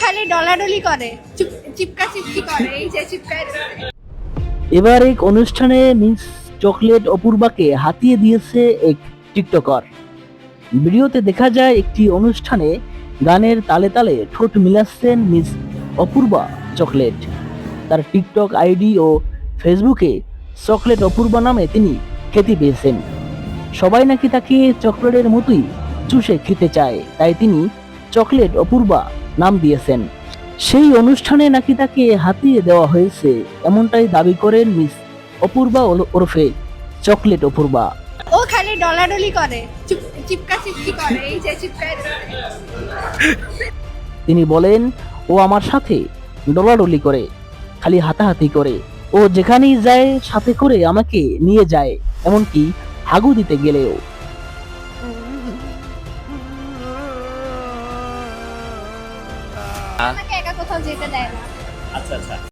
খালি ডলাডলি করে। চিপকা চিপকি করে, এই যে চিপকায় এবার এক অনুষ্ঠানে মিস চকলেট অপূর্বাকে হাতিয়ে দিয়েছে এক টিকটকার। ভিডিওতে দেখা যায় একটি অনুষ্ঠানে গানের তালে তালে ঠোঁট মিলাচ্ছেন মিস অপূর্বা চকলেট। তার টিকটক আইডি ও ফেসবুকে চকলেট অপূর্বা নামে তিনি খ্যাতি পেয়েছেন। সবাই নাকি তাকে চকলেটের মতোই চুষে খেতে চায়, তাই তিনি চকলেট অপূর্বা নাম দিয়েছেন। সেই অনুষ্ঠানে নাকি তাকে হাতিয়ে দেওয়া হয়েছে এমনটাই দাবি করেন মিস অপূর্বা ওরফে চকলেট অপূর্বা। ও খালি ডলাডলি করে চিপকা চিপকি করে এই যে চিপকায় তিনি বলেন ও আমার সাথে ডলাডলি করে খালি হাতাহাতি করে। ও যেখানেই যায় সাথে করে আমাকে নিয়ে যায় এমনকি হাগু দিতে গেলেও। আমাকে একা কোথাও যেতে দেয় না। আচ্ছা আচ্ছা।